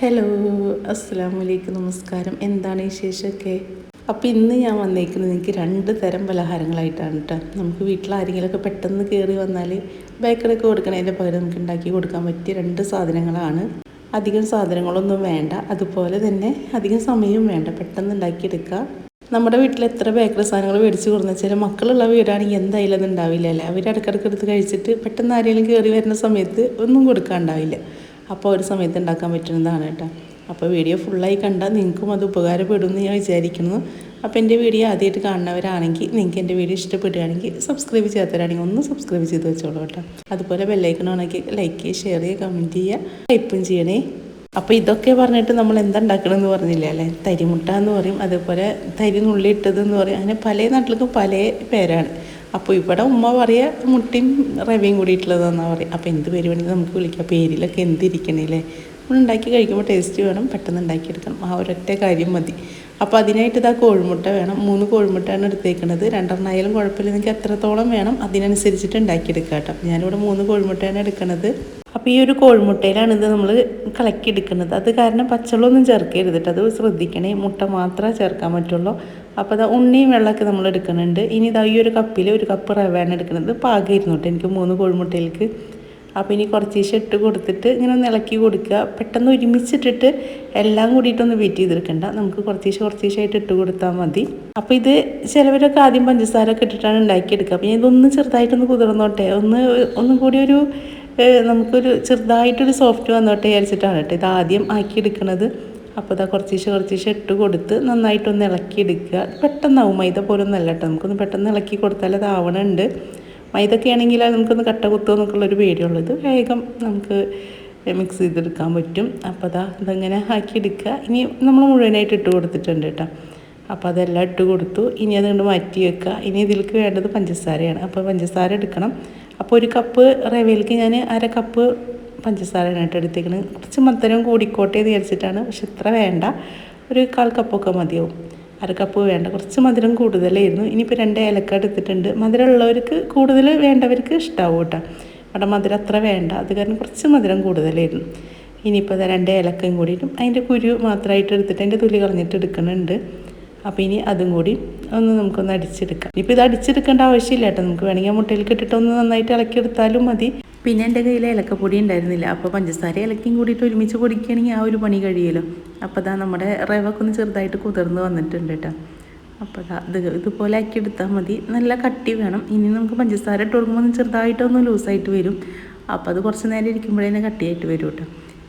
Hello അസ്സാം വലൈക്കും നമസ്കാരം. എന്താണ് ഈ വിശേഷമൊക്കെ? അപ്പോൾ ഇന്ന് ഞാൻ വന്നേക്കുന്നത് എനിക്ക് രണ്ട് തരം പലഹാരങ്ങളായിട്ടാണ് കേട്ടോ നമുക്ക് വീട്ടിൽ ആരെങ്കിലുമൊക്കെ പെട്ടെന്ന് കയറി വന്നാൽ ബേക്കറിയൊക്കെ കൊടുക്കണതിന്റെ പകരം നമുക്ക് ഉണ്ടാക്കി കൊടുക്കാൻ പറ്റിയ രണ്ട് സാധനങ്ങളാണ്. അധികം സാധനങ്ങളൊന്നും വേണ്ട. അതുപോലെ തന്നെ അധികം സമയവും വേണ്ട. പെട്ടെന്ന് ഉണ്ടാക്കിയെടുക്കുക നമ്മുടെ വീട്ടിൽ എത്ര ബേക്കറി സാധനങ്ങൾ മേടിച്ച് കൊടുക്കുന്ന വെച്ചാൽ മക്കളുള്ള വീടാണെങ്കിൽ എന്തായാലും അത് ഉണ്ടാവില്ല അല്ലേ? അവർ ഇടയ്ക്കിടയ്ക്ക് എടുത്ത് കഴിച്ചിട്ട് പെട്ടെന്ന് ആരെങ്കിലും കയറി വരുന്ന സമയത്ത് ഒന്നും കൊടുക്കാൻ കൊടുക്കാണ്ടാവില്ല അപ്പോൾ ഒരു സമയത്ത് ഉണ്ടാക്കാൻ പറ്റുന്നതാണ് കേട്ടോ. അപ്പോൾ വീഡിയോ ഫുള്ളായി കണ്ടാൽ നിങ്ങൾക്കും അത് ഉപകാരപ്പെടും എന്ന് ഞാൻ വിചാരിക്കുന്നു. അപ്പോൾ എന്റെ വീഡിയോ ആദ്യമായിട്ട് കാണുന്നവരാണെങ്കിൽ നിങ്ങൾക്ക് എന്റെ വീഡിയോ ഇഷ്ടപ്പെടുകയാണെങ്കിൽ സബ്സ്ക്രൈബ് ചെയ്യാത്തവരാണെങ്കിൽ ഒന്ന് സബ്സ്ക്രൈബ് ചെയ്ത് വെച്ചോളൂ കേട്ടോ. അതുപോലെ ബെല്ലൈക്കൺ ആണെങ്കിൽ ലൈക്ക് ചെയ്യുക ഷെയർ ചെയ്യുക കമന്റ് ചെയ്യുക ടൈപ്പും ചെയ്യണേ. അപ്പോൾ ഇതൊക്കെ പറഞ്ഞിട്ട് നമ്മൾ എന്താ ഉണ്ടാക്കണമെന്ന് പറഞ്ഞില്ല അല്ലേ? തരിമുട്ട എന്ന് പറയും അതുപോലെ തരി നുള്ളിയിട്ടത് എന്ന് പറയും. അങ്ങനെ പല നാട്ടിലേക്കും പല പേരാണ്. അപ്പോൾ ഇവിടെ ഉമ്മ പറയുക മുട്ടയും റവയും കൂടിയിട്ടുള്ളതാണെന്നാണ് പറയുക അപ്പോൾ എന്ത് പേര് വേണമെങ്കിൽ നമുക്ക് വിളിക്കാം. പേരിലൊക്കെ എന്തിരിക്കണേലേ. നമ്മൾ ഉണ്ടാക്കി കഴിക്കുമ്പോൾ ടേസ്റ്റ് വേണം. പെട്ടെന്ന് ഉണ്ടാക്കിയെടുക്കണം. ആ ഒരൊറ്റ കാര്യം മതി. അപ്പോൾ അതിനായിട്ട് ഇതാ കോഴിമുട്ട വേണം. മൂന്ന് കോഴിമുട്ടയാണ് എടുത്തേക്കുന്നത് രണ്ടെണ്ണം ആയാലും കുഴപ്പമില്ല. നിങ്ങൾക്ക് എത്രത്തോളം വേണം അതിനനുസരിച്ചിട്ട് ഉണ്ടാക്കിയെടുക്കുക കേട്ടോ. ഞാനിവിടെ മൂന്ന് കോഴിമുട്ടയാണ് എടുക്കുന്നത് അപ്പോൾ ഈ ഒരു കോഴിമുട്ടയിലാണ് ഇത് നമ്മൾ കലക്കി എടുക്കുന്നത് അത് കാരണം പച്ചവെള്ളമൊന്നും ചേർക്കരുത് കേട്ടോ. അത് ശ്രദ്ധിക്കണേ. മുട്ട മാത്രമേ ചേർക്കാൻ പറ്റുള്ളൂ. അപ്പോൾ അത് ഉണ്ണിയും വെള്ളമൊക്കെ നമ്മൾ എടുക്കുന്നുണ്ട്. ഇനി ഇതാ ഈ ഒരു കപ്പിൽ ഒരു കപ്പ് റവയാണ് എടുക്കുന്നത്. പാകം കേട്ടോ എനിക്ക് മൂന്ന് കോഴിമുട്ടയിലേക്ക്. അപ്പോൾ ഇനി കുറച്ച് ഇട്ട് കൊടുത്തിട്ട് ഇങ്ങനെ ഒന്ന് ഇളക്കി കൊടുക്കുക. പെട്ടെന്ന് ഒരുമിച്ചിട്ടിട്ട് എല്ലാം കൂടിയിട്ടൊന്ന് വെയിറ്റ് ചെയ്തെടുക്കണ്ട. നമുക്ക് കുറച്ച് ദിവസം കുറച്ച് ദിവസമായിട്ട് ഇട്ട് കൊടുത്താൽ മതി. അപ്പോൾ ഇത് ചിലവരൊക്കെ ആദ്യം പഞ്ചസാര ഒക്കെ ഇട്ടിട്ടാണ് ഉണ്ടാക്കിയെടുക്കുക. അപ്പോൾ ഇതൊന്ന് ചെറുതായിട്ടൊന്ന് കുതിർന്നോട്ടെ. ഒന്ന് ഒന്നും കൂടി ഒരു നമുക്കൊരു ചെറുതായിട്ടൊരു സോഫ്റ്റ് വന്നോട്ടെ വിചാരിച്ചിട്ടാണ് കേട്ടോ ഇത് ആദ്യം ആക്കിയെടുക്കുന്നത് അപ്പോൾ ഇതാ കുറച്ച് കുറച്ചീശെ കുറച്ച് ദിവസം ഇട്ട് കൊടുത്ത് നന്നായിട്ടൊന്ന് ഇളക്കിയെടുക്കുക. പെട്ടെന്നാവും. മൈദ പോലെ ഒന്നല്ല കേട്ടോ. നമുക്കൊന്ന് പെട്ടെന്ന് ഇളക്കി കൊടുത്താൽ അത് ആവണുണ്ട്. മൈദൊക്കെ ആണെങ്കിൽ നമുക്കൊന്ന് കട്ട കുത്തുക എന്നൊക്കെയുള്ളൊരു പേടിയുള്ളൂ. ഇത് വേഗം നമുക്ക് മിക്സ് ചെയ്തെടുക്കാൻ പറ്റും. അപ്പോൾ അതാ ഇതങ്ങനെ ആക്കിയെടുക്കുക. ഇനി നമ്മൾ മുഴുവനായിട്ട് ഇട്ട് കൊടുത്തിട്ടുണ്ട് കേട്ടോ. അപ്പോൾ അതെല്ലാം ഇട്ട് കൊടുത്തു. ഇനി അതുകൊണ്ട് മാറ്റി വെക്കുക. ഇനി ഇതിലേക്ക് വേണ്ടത് പഞ്ചസാരയാണ്. അപ്പോൾ പഞ്ചസാര എടുക്കണം. അപ്പോൾ ഒരു കപ്പ് റവയിലേക്ക് ഞാൻ അര കപ്പ് പഞ്ചസാരയാണ് കേട്ടോ കുറച്ച് മധുരം കൂടിക്കോട്ടെ വിചാരിച്ചിട്ടാണ്. പക്ഷെ ഇത്ര വേണ്ട. ഒരു കാൽ കപ്പൊക്കെ മതിയാവും. അര കപ്പ് വേണ്ട. കുറച്ച് മധുരം കൂടുതലായിരുന്നു. ഇനിയിപ്പോൾ രണ്ട് ഏലക്ക എടുത്തിട്ടുണ്ട്. മധുരം ഉള്ളവർക്ക് കൂടുതൽ വേണ്ടവർക്ക് ഇഷ്ടാവും കേട്ടോ. അവിടെ മധുരം അത്ര വേണ്ട. അത് കാരണം കുറച്ച് മധുരം കൂടുതലായിരുന്നു. ഇനിയിപ്പോൾ രണ്ട് ഏലക്കയും കൂടിയിട്ടും അതിന്റെ കുരു മാത്രമായിട്ട് എടുത്തിട്ട് അതിന്റെ തുലി കളഞ്ഞിട്ട് എടുക്കുന്നുണ്ട് അപ്പോൾ ഇനി അതും കൂടി ഒന്ന് നമുക്കൊന്ന് അടിച്ചെടുക്കാം. ഇപ്പോൾ ഇത് അടിച്ചെടുക്കേണ്ട ആവശ്യമില്ല കേട്ടോ. നമുക്ക് വേണമെങ്കിൽ മുട്ടയിൽ കിട്ടിട്ട് ഒന്ന് നന്നായിട്ട് ഇളക്കിയെടുത്താലും മതി. പിന്നെ എന്റെ കയ്യിൽ ഇലക്കപ്പൊടി ഉണ്ടായിരുന്നില്ല. അപ്പോൾ പഞ്ചസാര ഇലക്കിയും കൂടിയിട്ട് ഒരുമിച്ച് പൊടിക്കുകയാണെങ്കിൽ ആ ഒരു പണി കഴിയുമല്ലോ. അപ്പോൾ അതാ നമ്മുടെ റവൊക്കെ ഒന്ന് ചെറുതായിട്ട് കുതിർന്ന് വന്നിട്ടുണ്ട് കേട്ടോ. അപ്പോൾ അതാ ഇത് ഇതുപോലെ ആക്കി എടുത്താൽ മതി. നല്ല കട്ടി വേണം. ഇനി നമുക്ക് പഞ്ചസാര ഇട്ട് കൊടുക്കുമ്പോൾ ചെറുതായിട്ടൊന്ന് ലൂസായിട്ട് വരും. അപ്പോൾ അത് കുറച്ച് നേരം ഇരിക്കുമ്പോഴേ കട്ടിയായിട്ട് വരും കേട്ടോ.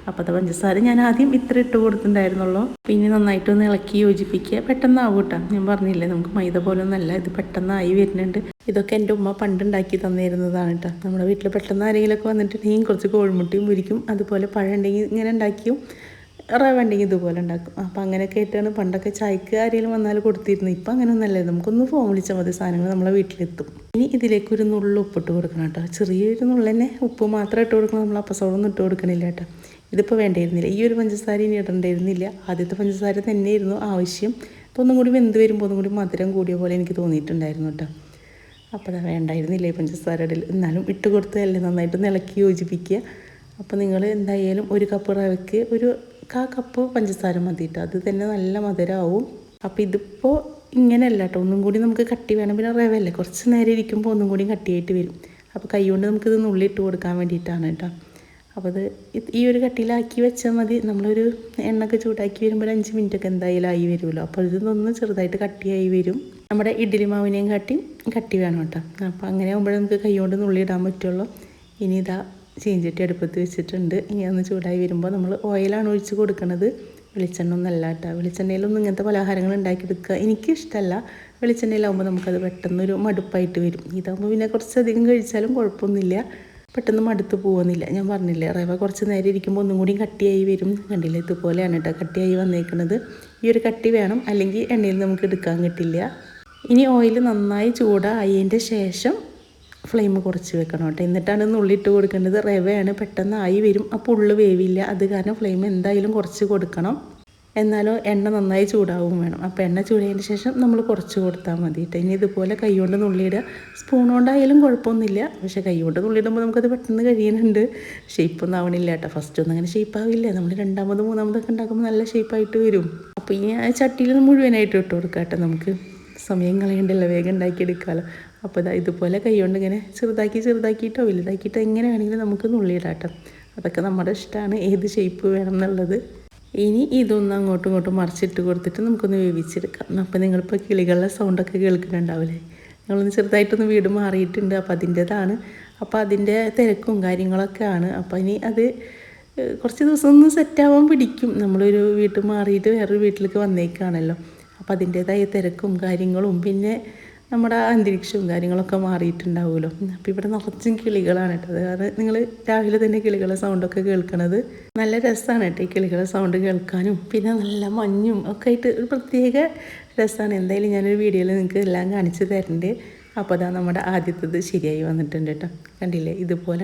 അപ്പോൾ അത് പഞ്ചസാര ഞാൻ ആദ്യം ഇത്ര ഇട്ട് കൊടുത്തിട്ടുണ്ടായിരുന്നുള്ളൂ. പിന്നെ നന്നായിട്ട് ഒന്ന് ഇളക്കി യോജിപ്പിക്കുക. പെട്ടെന്നാവും കേട്ടോ. ഞാൻ പറഞ്ഞില്ലേ നമുക്ക് മൈദ പോലെ ഒന്നല്ല ഇത് പെട്ടെന്നായി വരുന്നുണ്ട്. ഇതൊക്കെ എന്റെ ഉമ്മ പണ്ടുണ്ടാക്കി തന്നിരുന്നതാണ് കേട്ടോ. നമ്മുടെ വീട്ടിൽ പെട്ടെന്ന് ആരെങ്കിലുമൊക്കെ വന്നിട്ടുണ്ടെങ്കിൽ കുറച്ച് കോഴിമുട്ടിയും മുരിക്കും അതുപോലെ പഴം ഉണ്ടെങ്കിൽ ഇങ്ങനെ ഉണ്ടാക്കിയും റവ ഉണ്ടെങ്കിൽ ഇതുപോലെ ഉണ്ടാക്കും. അപ്പോൾ അങ്ങനെയൊക്കെ ആയിട്ടാണ് പണ്ടൊക്കെ ചായക്ക് ആരെങ്കിലും വന്നാൽ കൊടുത്തിരുന്നത്. ഇപ്പം അങ്ങനെ ഒന്നല്ലേ നമുക്കൊന്ന് ഫോൺ വിളിച്ചാൽ മതി. സാധനങ്ങൾ നമ്മളെ വീട്ടിലെത്തും. ഇനി ഇതിലേക്ക് ഒരു നുള്ളു ഉപ്പിട്ട് കൊടുക്കണം കേട്ടോ. ചെറിയൊരു നുള്ളന്നെ ഉപ്പ് മാത്രം ഇട്ട് കൊടുക്കണം. നമ്മൾ അപ്പസോടൊന്നും ഇട്ട് കൊടുക്കണില്ല കേട്ടോ. ഇതിപ്പോൾ വേണ്ടിയിരുന്നില്ല. ഈ ഒരു പഞ്ചസാര ഇനി ഇടണ്ടായിരുന്നില്ല. ആദ്യത്തെ പഞ്ചസാര തന്നെയായിരുന്നു ആവശ്യം. അപ്പോൾ ഒന്നും കൂടി വെന്ത് വരുമ്പോൾ ഒന്നും കൂടി മധുരം കൂടിയ പോലെ എനിക്ക് തോന്നിയിട്ടുണ്ടായിരുന്നു കേട്ടോ അപ്പോൾ അത് വേണ്ടായിരുന്നില്ല ഈ പഞ്ചസാര ഇടൽ എന്നാലും ഇട്ട് കൊടുത്തതല്ലേ നന്നായിട്ട് ഇളക്കി യോജിപ്പിക്കുക അപ്പോൾ നിങ്ങൾ എന്തായാലും ഒരു കപ്പ് റവയ്ക്ക് ഒരു കാ കപ്പ് പഞ്ചസാര മതി അത് തന്നെ നല്ല മധുരമാവും അപ്പോൾ ഇതിപ്പോൾ ഇങ്ങനെയല്ല കേട്ടോ ഒന്നും കൂടി നമുക്ക് കട്ടി വേണം. പിന്നെ റവയല്ലേ? കുറച്ച് നേരം ഇരിക്കുമ്പോൾ ഒന്നും കൂടി കട്ടിയായിട്ട് വരും. അപ്പോൾ കൈ കൊണ്ട് നമുക്കിത് നുള്ളിട്ട് കൊടുക്കാൻ വേണ്ടിയിട്ടാണ് കേട്ടോ അപ്പോൾ അത് ഈ ഒരു കട്ടിയിലാക്കി വെച്ചാൽ മതി. നമ്മളൊരു എണ്ണയൊക്കെ ചൂടാക്കി വരുമ്പോൾ ഒരു അഞ്ച് മിനിറ്റൊക്കെ എന്തായാലും ആയി വരുമല്ലോ അപ്പോൾ ഇതൊന്ന് ചെറുതായിട്ട് കട്ടിയായി വരും. നമ്മുടെ ഇഡ്ഡലി മാവിനെയും കട്ടി കട്ടി വേണം കേട്ടോ. അപ്പോൾ അങ്ങനെ ആകുമ്പോഴേ നമുക്ക് കൈ കൊണ്ട് നുള്ളിയിടാൻ പറ്റുള്ളൂ. ഇനി ഇതാ ചീഞ്ചട്ടി അടുപ്പത്ത് വെച്ചിട്ടുണ്ട്. ഇനി ഒന്ന് ചൂടായി വരുമ്പോൾ നമ്മൾ ഓയിലാണ് ഒഴിച്ച് കൊടുക്കുന്നത് വെളിച്ചെണ്ണ ഒന്നല്ല കേട്ടോ. വെളിച്ചെണ്ണയിലൊന്നും ഇങ്ങനത്തെ പലഹാരങ്ങൾ ഉണ്ടാക്കിയെടുക്കുക എനിക്കിഷ്ടമല്ല വെളിച്ചെണ്ണയിലാവുമ്പോൾ നമുക്കത് പെട്ടെന്നൊരു മടുപ്പായിട്ട് വരും. ഇതാകുമ്പോൾ പിന്നെ കുറച്ചധികം കഴിച്ചാലും കുഴപ്പമൊന്നുമില്ല. പെട്ടെന്ന് മടുത്ത് പോകുന്നില്ല ഞാൻ പറഞ്ഞില്ലേ റവ കുറച്ച് നേരം ഇരിക്കുമ്പോൾ ഒന്നും കൂടി കട്ടിയായി വരും. കണ്ടില്ല ഇതുപോലെയാണ് കേട്ടോ കട്ടിയായി വന്നേക്കുന്നത് ഈ ഒരു കട്ടി വേണം അല്ലെങ്കിൽ എണ്ണയിൽ നമുക്ക് എടുക്കാൻ കിട്ടില്ല. ഇനി ഓയിൽ നന്നായി ചൂടായതിന്റെ ശേഷം ഫ്ലെയിം കുറച്ച് വെക്കണം കേട്ടോ. എന്നിട്ടാണ് നുള്ളിട്ട് കൊടുക്കേണ്ടത്. റവയാണ് പെട്ടെന്ന് ആയി വരും അപ്പോൾ ഉള്ളു വേവില്ല. അത് കാരണം ഫ്ലെയിം എന്തായാലും കുറച്ച് കൊടുക്കണം. എന്നാലോ എണ്ണ നന്നായി ചൂടാവും വേണം. അപ്പോൾ എണ്ണ ചൂടായതിന് ശേഷം നമ്മൾ കുറച്ച് കൊടുത്താൽ മതി കേട്ടോ ഇനി ഇതുപോലെ കൈകൊണ്ട് നുള്ളിയിടുക. സ്പൂൺ കൊണ്ടായാലും കുഴപ്പമൊന്നുമില്ല. പക്ഷേ കൈകൊണ്ട് നുള്ളിയിടുമ്പോൾ നമുക്കത് പെട്ടെന്ന് കഴിയുന്നുണ്ട്. ഷേപ്പൊന്നും ആവണില്ല കേട്ടോ ഫസ്റ്റ് ഒന്നും അങ്ങനെ ഷേപ്പാവില്ല നമ്മൾ രണ്ടാമത് മൂന്നാമതൊക്കെ ഉണ്ടാക്കുമ്പോൾ നല്ല ഷേപ്പായിട്ട് വരും. അപ്പോൾ ഈ ആ ചട്ടിയിൽ മുഴുവനായിട്ട് ഇട്ട് കൊടുക്കാം കേട്ടോ നമുക്ക്. സമയം കളയണ്ടല്ലോ വേഗം ഉണ്ടാക്കിയെടുക്കാമല്ലോ അപ്പോൾ ഇതാ ഇതുപോലെ കൈകൊണ്ട് ഇങ്ങനെ ചെറുതാക്കി ചെറുതാക്കിയിട്ടോ വലുതാക്കിയിട്ടോ എങ്ങനെ വേണമെങ്കിലും നമുക്ക് നുള്ളിയിടാം കേട്ടോ അതൊക്കെ നമ്മുടെ ഇഷ്ടമാണ് ഏത് ഷേപ്പ് വേണം എന്നുള്ളത്. ഇനി ഇതൊന്നും അങ്ങോട്ടും ഇങ്ങോട്ടും മറിച്ചിട്ട് കൊടുത്തിട്ട് നമുക്കൊന്ന് വേവിച്ചെടുക്കാം. അപ്പോൾ നിങ്ങളിപ്പോൾ കിളികളുടെ സൗണ്ടൊക്കെ കേൾക്കുന്നുണ്ടാവില്ലേ ഞങ്ങളൊന്ന് ചെറുതായിട്ടൊന്ന് വീട് മാറിയിട്ടുണ്ട് അപ്പോൾ അതിന്റേതാണ്. അപ്പോൾ അതിന്റെ തിരക്കും കാര്യങ്ങളൊക്കെ ആണ്. അപ്പോൾ ഇനി അത് കുറച്ച് ദിവസം ഒന്ന് സെറ്റാവാൻ പിടിക്കും. നമ്മളൊരു വീട്ടിൽ മാറിയിട്ട് വേറൊരു വീട്ടിലേക്ക് വന്നേക്കാണല്ലോ. അപ്പോൾ അതിന്റേതായ തിരക്കും കാര്യങ്ങളും പിന്നെ നമ്മുടെ അന്തരീക്ഷവും കാര്യങ്ങളൊക്കെ മാറിയിട്ടുണ്ടാവുമല്ലോ. അപ്പോൾ ഇവിടെ നിറച്ചും കിളികളാണ് കേട്ടോ. അത് നിങ്ങൾ രാവിലെ തന്നെ കിളികളെ സൗണ്ടൊക്കെ കേൾക്കണത് നല്ല രസമാണ് കേട്ടോ ഈ കിളികളെ സൗണ്ട് കേൾക്കാനും. പിന്നെ നല്ല മഞ്ഞും ഒക്കെ ആയിട്ട് ഒരു പ്രത്യേക രസമാണ്. എന്തായാലും ഞാനൊരു വീഡിയോയിൽ നിങ്ങൾക്ക് എല്ലാം കാണിച്ചു തരണ്ടേ. അപ്പോൾ അതാ നമ്മുടെ ആദ്യത്തത് ശരിയായി വന്നിട്ടുണ്ട് കേട്ടോ. കണ്ടില്ലേ? ഇതുപോലെ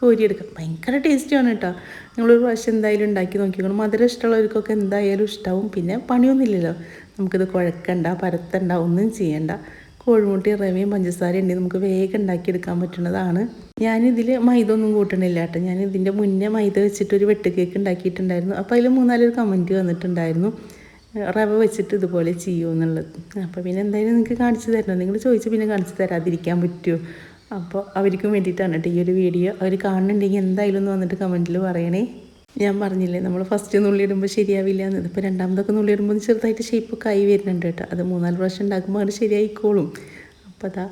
കോരിയെടുക്കാം ഭയങ്കര ടേസ്റ്റിയാണ് കേട്ടോ നിങ്ങളൊരു പ്രാവശ്യം എന്തായാലും ഉണ്ടാക്കി നോക്കിക്കോണം മധുരം ഇഷ്ടമുള്ളവർക്കൊക്കെ എന്തായാലും ഇഷ്ടമാവും പിന്നെ പണിയൊന്നുമില്ലല്ലോ. നമുക്കിത് കുഴക്കണ്ട പരത്തണ്ട ഒന്നും ചെയ്യണ്ട. കോഴിമുട്ടി റവയും പഞ്ചസാരയും ഉണ്ടെങ്കിൽ നമുക്ക് വേഗം ഉണ്ടാക്കിയെടുക്കാൻ പറ്റുന്നതാണ്. ഞാനിതിൽ മൈദ ഒന്നും കൂട്ടണില്ല കേട്ടോ ഞാൻ ഇതിന്റെ മുന്നേ മൈദ വെച്ചിട്ട് ഒരു വെട്ട് കേക്ക് ഉണ്ടാക്കിയിട്ടുണ്ടായിരുന്നു. അപ്പോൾ അതിൽ മൂന്നാലൊരു കമന്റ് വന്നിട്ടുണ്ടായിരുന്നു. റവ വെച്ചിട്ട് ഇതുപോലെ ചെയ്യുമോ എന്നുള്ളത് അപ്പോൾ പിന്നെ എന്തായാലും നിങ്ങൾക്ക് കാണിച്ചു തരണം? നിങ്ങൾ ചോദിച്ചാൽ പിന്നെ കാണിച്ചു തരാതിരിക്കാൻ പറ്റുമോ അപ്പോൾ അവർക്കും വേണ്ടിയിട്ടാണ് കേട്ടോ ഈ ഒരു വീഡിയോ അവർ കാണുന്നുണ്ടെങ്കിൽ എന്തായാലും ഒന്ന് വന്നിട്ട് കമന്റിൽ പറയണേ. ഞാൻ പറഞ്ഞില്ലേ നമ്മൾ ഫസ്റ്റ് നുള്ളിയിടുമ്പോൾ ശരിയാവില്ല എന്ന് ഇതിപ്പോൾ രണ്ടാമതൊക്കെ നുള്ളിയിടുമ്പോൾ ചെറുതായിട്ട് ഷേപ്പൊക്കെ ആയി വരുന്നുണ്ട് കേട്ടോ. അത് മൂന്നാൽ പ്രാവശ്യം ഉണ്ടാക്കുമ്പോൾ അത് ശരിയായിക്കോളും. അപ്പോൾ അതാ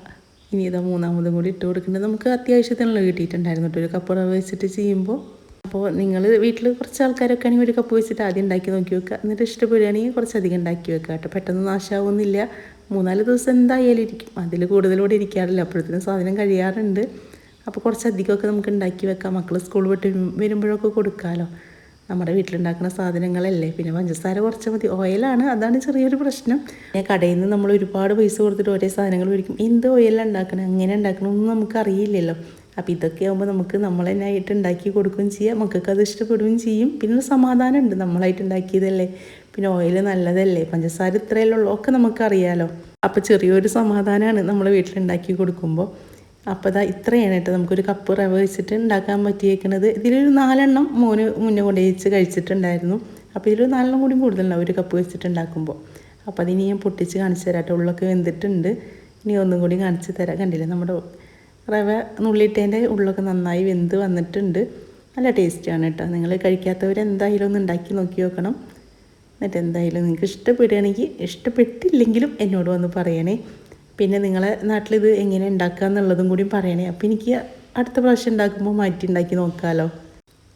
ഇനി ഇതാ മൂന്നാമതും കൂടി ഇട്ട് കൊടുക്കേണ്ടത് നമുക്ക് അത്യാവശ്യത്തിനുള്ള കിട്ടിയിട്ടുണ്ടായിരുന്നു കേട്ടോ. ഒരു കപ്പ് റവ വെച്ചിട്ട് ചെയ്യുമ്പോൾ അപ്പോൾ നിങ്ങൾ വീട്ടിൽ കുറച്ച് ആൾക്കാരൊക്കെ ആണെങ്കിൽ ഒരു കപ്പ് വെച്ചിട്ട് ആദ്യം ഉണ്ടാക്കി നോക്കി വെക്കുക. എന്നിട്ട് ഇഷ്ടപ്പെടുകയാണെങ്കിൽ കുറച്ചധികം ഉണ്ടാക്കി വെക്കുക കേട്ടോ. പെട്ടെന്ന് നാശമാവുന്നില്ല. മൂന്നാൽ ദിവസം എന്തായാലും ഇരിക്കും. അതിൽ കൂടുതലൂടെ ഇരിക്കാറില്ല. അപ്പോഴത്തേനും സാധനം കഴിയാറുണ്ട്. അപ്പോൾ കുറച്ചധികമൊക്കെ നമുക്ക് ഉണ്ടാക്കി വെക്കാം. മക്കൾ സ്കൂൾ വിട്ട് വരുമ്പോഴൊക്കെ കൊടുക്കാമല്ലോ നമ്മുടെ വീട്ടിലുണ്ടാക്കുന്ന സാധനങ്ങളല്ലേ. പിന്നെ പഞ്ചസാര കുറച്ച് മതി. ഓയിലാണ് അതാണ് ചെറിയൊരു പ്രശ്നം. കടയിൽ നിന്ന് നമ്മൾ ഒരുപാട് പൈസ കൊടുത്തിട്ട് ഒരേ സാധനങ്ങൾ മേടിക്കും. എന്ത് ഓയിലാണ് ഉണ്ടാക്കണം? ഉണ്ടാക്കണമെന്ന് നമുക്ക് അറിയില്ലല്ലോ അപ്പോൾ ഇതൊക്കെ ആകുമ്പോൾ നമുക്ക് നമ്മൾ തന്നെ ആയിട്ട് ഉണ്ടാക്കി കൊടുക്കുകയും ചെയ്യാം. മക്കൾക്ക് അത് ഇഷ്ടപ്പെടുകയും ചെയ്യും. പിന്നെ സമാധാനം ഉണ്ട് നമ്മളായിട്ട് ഉണ്ടാക്കിയതല്ലേ? പിന്നെ ഓയിൽ നല്ലതല്ലേ? പഞ്ചസാര ഇത്രയല്ലേ ഉള്ളൂ. ഒക്കെ നമുക്കറിയാലോ. അപ്പോൾ ചെറിയൊരു സമാധാനമാണ് നമ്മൾ വീട്ടിലുണ്ടാക്കി കൊടുക്കുമ്പോൾ അപ്പോൾ അതാ ഇത്രയാണ് കേട്ടോ. നമുക്കൊരു കപ്പ് റവ വെച്ചിട്ട് ഉണ്ടാക്കാൻ പറ്റിയേക്കണത്. ഇതിലൊരു നാലെണ്ണം മോന് മുന്നേ കൊണ്ടുപോയി വെച്ച് കഴിച്ചിട്ടുണ്ടായിരുന്നു. അപ്പോൾ ഇതിലൊരു നാലെണ്ണം കൂടി കൂടുതലുണ്ടാവും ഒരു കപ്പ് വെച്ചിട്ട് ഉണ്ടാക്കുമ്പോൾ അപ്പോൾ അതിനി ഞാൻ പൊട്ടിച്ച് കാണിച്ചു തരാം കേട്ടോ. ഉള്ളൊക്കെ വെന്തിട്ടുണ്ട്. ഇനി ഒന്നും കൂടി കാണിച്ച് തരാം. കണ്ടില്ലേ? നമ്മുടെ റവ നുള്ളിയിട്ടതിന്റെ ഉള്ളൊക്കെ നന്നായി വെന്ത് വന്നിട്ടുണ്ട്. നല്ല ടേസ്റ്റാണ് കേട്ടോ. നിങ്ങൾ കഴിക്കാത്തവർ എന്തായാലും ഒന്ന് ഉണ്ടാക്കി നോക്കി നോക്കണം. എന്നിട്ട് എന്തായാലും നിങ്ങൾക്ക് ഇഷ്ടപ്പെടുകയാണെങ്കിൽ ഇഷ്ടപ്പെട്ടില്ലെങ്കിലും എന്നോട് വന്ന് പറയണേ. പിന്നെ നിങ്ങളെ നാട്ടിലിത് എങ്ങനെ ഉണ്ടാക്കുക എന്നുള്ളതും കൂടി പറയണേ. അപ്പോൾ എനിക്ക് അടുത്ത പ്രാവശ്യം ഉണ്ടാക്കുമ്പോൾ മാറ്റി ഉണ്ടാക്കി നോക്കാമല്ലോ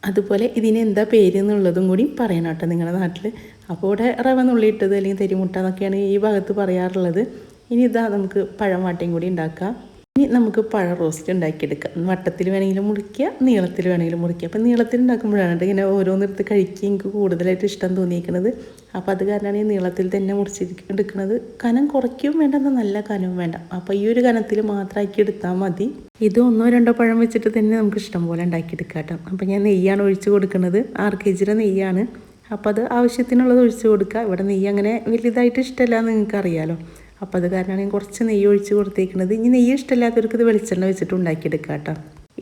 അതുപോലെ ഇതിന് എന്താ പേര് എന്നുള്ളതും കൂടി പറയണം കേട്ടോ നിങ്ങളുടെ നാട്ടിൽ. അപ്പോൾ ഇവിടെ റവ നുള്ളിയിട്ടത് അല്ലെങ്കിൽ തെരിമുട്ട എന്നൊക്കെയാണ് ഈ ഭാഗത്ത് പറയാറുള്ളത്. ഇനി ഇതാ നമുക്ക് പഴം വാട്ടയും കൂടി ഉണ്ടാക്കാം. ഇനി നമുക്ക് പഴ റോസ്റ്റ് ഉണ്ടാക്കിയെടുക്കാം. വട്ടത്തിൽ വേണമെങ്കിലും മുറിക്കുക നീളത്തിൽ വേണമെങ്കിലും മുറിക്കുക. അപ്പം നീളത്തിൽ ഉണ്ടാക്കുമ്പോഴാണ് ഇങ്ങനെ ഓരോന്നെടുത്ത് കഴിക്കുക. എനിക്ക് കൂടുതലായിട്ട് ഇഷ്ടം തോന്നിയിരിക്കുന്നത് അപ്പോൾ അത് കാരണമാണ് ഈ നീളത്തിൽ തന്നെ മുറിച്ച് എടുക്കുന്നത് കനം കുറയ്ക്കുകയും വേണ്ട എന്നാൽ നല്ല കനവും വേണ്ട. അപ്പോൾ ഈ ഒരു കനത്തിൽ മാത്രമാക്കി എടുത്താൽ മതി. ഇത് ഒന്നോ രണ്ടോ പഴം വെച്ചിട്ട് തന്നെ നമുക്ക് ഇഷ്ടം പോലെ ഉണ്ടാക്കിയെടുക്കാം കേട്ടോ. അപ്പോൾ ഞാൻ നെയ്യാണ് ഒഴിച്ച് കൊടുക്കുന്നത് ആറ് കെ ജിയുടെ നെയ്യാണ്. അപ്പോൾ അത് ആവശ്യത്തിനുള്ളത് ഒഴിച്ച് കൊടുക്കുക. ഇവിടെ നെയ്യ് അങ്ങനെ വലുതായിട്ട് ഇഷ്ടമല്ല നിങ്ങൾക്ക് അപ്പോൾ അത് കാരണമാണ് ഞാൻ കുറച്ച് നെയ്യ് ഒഴിച്ച് കൊടുത്തേക്കുന്നത് ഇനി നെയ്യ് ഇഷ്ടമില്ലാത്തവർക്ക് ഇത് വെളിച്ചെണ്ണ വെച്ചിട്ട് ഉണ്ടാക്കിയെടുക്കാം കേട്ടോ.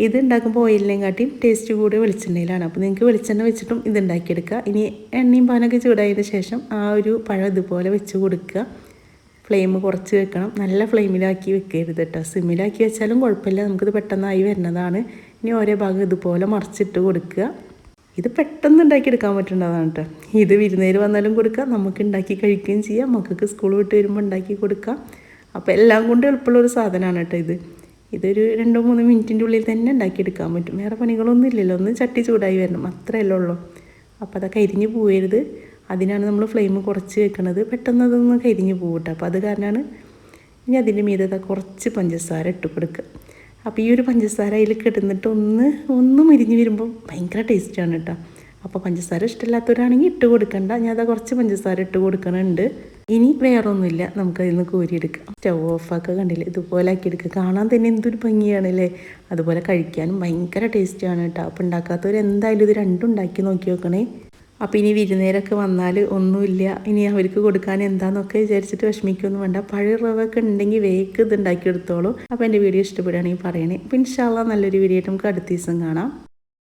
ഇത് ഉണ്ടാക്കുമ്പോൾ ഓയിലിനെയും കാട്ടിയും ടേസ്റ്റ് കൂടി വെളിച്ചെണ്ണയിലാണ്. അപ്പോൾ നിങ്ങൾക്ക് വെളിച്ചെണ്ണ വെച്ചിട്ടും ഇത് ഉണ്ടാക്കിയെടുക്കുക ഇനി എണ്ണയും പാനൊക്കെ ചൂടായതിന് ശേഷം ആ ഒരു പഴം ഇതുപോലെ വെച്ച് കൊടുക്കുക. ഫ്ലെയിം കുറച്ച് വെക്കണം. നല്ല ഫ്ലെയിമിലാക്കി വെക്കരുത് കേട്ടോ. സിമ്മിലാക്കി വെച്ചാലും കുഴപ്പമില്ല. നമുക്കിത് പെട്ടെന്നായി വരുന്നതാണ്. ഇനി ഓരോ ഭാഗം ഇതുപോലെ മറിച്ചിട്ട് കൊടുക്കുക. ഇത് പെട്ടെന്ന് ഉണ്ടാക്കിയെടുക്കാൻ പറ്റുന്നതാണ് കേട്ടോ ഇത് വിരുന്നേര് വന്നാലും കൊടുക്കാം നമുക്ക് ഉണ്ടാക്കി കഴിക്കുകയും ചെയ്യാം. മക്കൾക്ക് സ്കൂൾ വിട്ട് വരുമ്പോൾ ഉണ്ടാക്കി കൊടുക്കാം. അപ്പോൾ എല്ലാം കൊണ്ട് എളുപ്പമുള്ള ഒരു സാധനമാണ് കേട്ടോ ഇത്. ഇതൊരു രണ്ടോ മൂന്നോ മിനിറ്റിന്റെ ഉള്ളിൽ തന്നെ ഉണ്ടാക്കിയെടുക്കാൻ പറ്റും. വേറെ പണികളൊന്നും ഇല്ലല്ലോ. ഒന്ന് ചട്ടി ചൂടായി വരണം. അത്രയല്ലേ ഉള്ളൂ. അപ്പോൾ അതൊക്കെ അരിഞ്ഞ് പോകരുത് അതിനാണ് നമ്മൾ ഫ്ലെയിം കുറച്ച് വെക്കണത്. പെട്ടെന്ന് അതൊന്ന് കരിഞ്ഞ് പോകട്ടെ കേട്ടോ അപ്പോൾ അത് കാരണമാണ് ഇനി അതിന്റെ മീതെ കുറച്ച് പഞ്ചസാര ഇട്ട് കൊടുക്കുക. അപ്പോൾ ഈ ഒരു പഞ്ചസാര അതിൽ കിടന്നിട്ട് ഒന്ന് ഒന്ന് മുരിഞ്ഞ് വരുമ്പോൾ ഭയങ്കര ടേസ്റ്റാണ് കേട്ടോ അപ്പോൾ പഞ്ചസാര ഇഷ്ടമില്ലാത്തവരാണെങ്കിൽ ഇട്ട് കൊടുക്കണ്ട. ഞാൻ അതാ കുറച്ച് പഞ്ചസാര ഇട്ട് കൊടുക്കണുണ്ട്. ഇനി വേറൊന്നുമില്ല. നമുക്കതിൽ നിന്ന് കോരിയെടുക്കാം. സ്റ്റവ് ഓഫാക്കുക കണ്ടില്ലേ? ഇതുപോലെ ആക്കി ആക്കിയെടുക്കുക കാണാൻ തന്നെ എന്തൊരു ഭംഗിയാണല്ലേ അതുപോലെ കഴിക്കാനും ഭയങ്കര ടേസ്റ്റാണ് കേട്ടോ അപ്പോൾ ഉണ്ടാക്കാത്തവർ എന്തായാലും ഇത് രണ്ടും ഉണ്ടാക്കി നോക്കി നോക്കണേ അപ്പോൾ ഇനി വിരുന്നേരൊക്കെ വന്നാൽ ഒന്നുമില്ല. ഇനി അവർക്ക് കൊടുക്കാൻ എന്താണെന്നൊക്കെ വിചാരിച്ചിട്ട് വിഷമിക്കൊന്നും വേണ്ട. പഴയ റവൊക്കെ ഉണ്ടെങ്കിൽ വേക്ക് ഇത് ഉണ്ടാക്കിയെടുത്തോളൂ. അപ്പോൾ എന്റെ വീഡിയോ ഇഷ്ടപ്പെടുകയാണെങ്കിൽ പറയണേ. അപ്പോൾ ഇൻഷാല്ല നല്ലൊരു വീഡിയോ ആയിട്ട് നമുക്ക് അടുത്ത ദിവസം കാണാം.